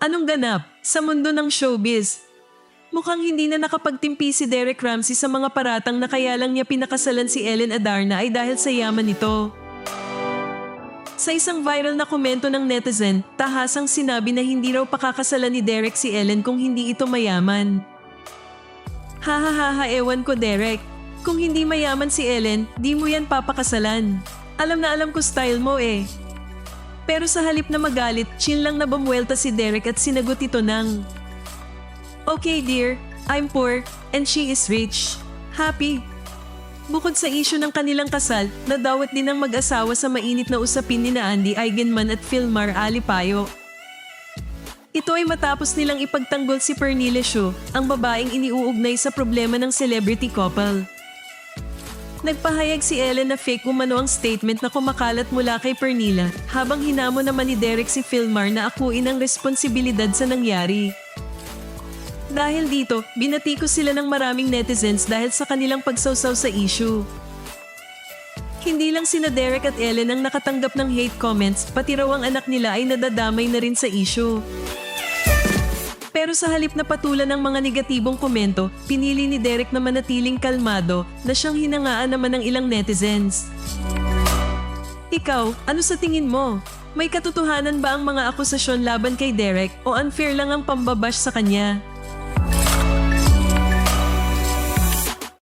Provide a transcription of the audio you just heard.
Anong ganap sa mundo ng showbiz? Mukhang hindi na nakapagtimpi si Derek Ramsey sa mga paratang na kaya lang niya pinakasalan si Ellen Adarna ay dahil sa yaman nito. Sa isang viral na komento ng netizen, tahasang sinabi na hindi raw pakakasalan ni Derek si Ellen kung hindi ito mayaman. Hahaha, ewan ko Derek. Kung hindi mayaman si Ellen, di mo yan papakasalan. Alam na alam ko style mo eh. Pero sa halip na magalit, chill lang na bumuelta si Derek at sinagot ito ng, Okay dear, I'm poor and she is rich. Happy. Bukod sa isyu ng kanilang kasal, nadawat din ng mag-asawa sa mainit na usapin ni na Andy Eigenman at Philmar Alipayo. Ito ay matapos nilang ipagtanggol si Pernille Shaw, ang babaeng iniuugnay sa problema ng celebrity couple. Nagpahayag si Ellen na fake umano ang statement na kumakalat mula kay Pernilla habang hinamo naman ni Derek si Philmar na akuin ang responsibilidad sa nangyari. Dahil dito, binatikos sila ng maraming netizens dahil sa kanilang pagsawsaw sa issue. Hindi lang sina Derek at Ellen ang nakatanggap ng hate comments, pati raw ang anak nila ay nadadamay na rin sa issue. Pero sa halip na patulan ng mga negatibong komento, pinili ni Derek na manatiling kalmado na siyang hinangaan naman ng ilang netizens. Ikaw, ano sa tingin mo? May katotohanan ba ang mga akusasyon laban kay Derek o unfair lang ang pambabash sa kanya?